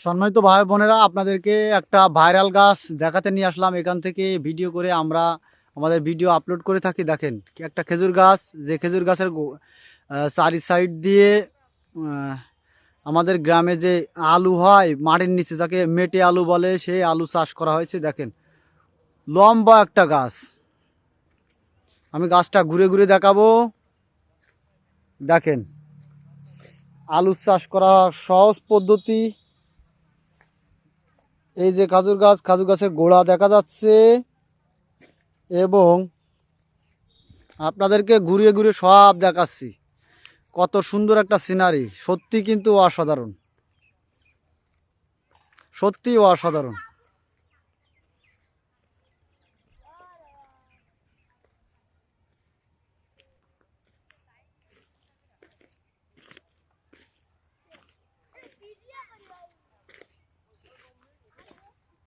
সম্মানিত ভাই বোনেরা, আপনাদেরকে একটা ভাইরাল গাছ দেখাতে নিয়ে আসলাম। এখান থেকে ভিডিও করে আমরা আমাদের ভিডিও আপলোড করে থাকি। দেখেন একটা খেজুর গাছ। যে খেজুর গাছের চারি সাইড দিয়ে আমাদের গ্রামে যে আলু হয় মাটির নিচে যাকে মেটে আলু বলে সেই আলু চাষ করা হয়েছে। দেখেন, লম্বা একটা গাছ। আমি গাছটা ঘুরে ঘুরে দেখাবো। দেখেন, আলু চাষ করা সহজ পদ্ধতি। এই যে খাজুর গাছ, খাজুর গাছের গোড়া দেখা যাচ্ছে। এবং আপনাদেরকে ঘুরিয়ে ঘুরিয়ে সব দেখাচ্ছি। কত সুন্দর একটা সিনারি সত্যি কিন্তু অসাধারণ। সত্যি অসাধারণ।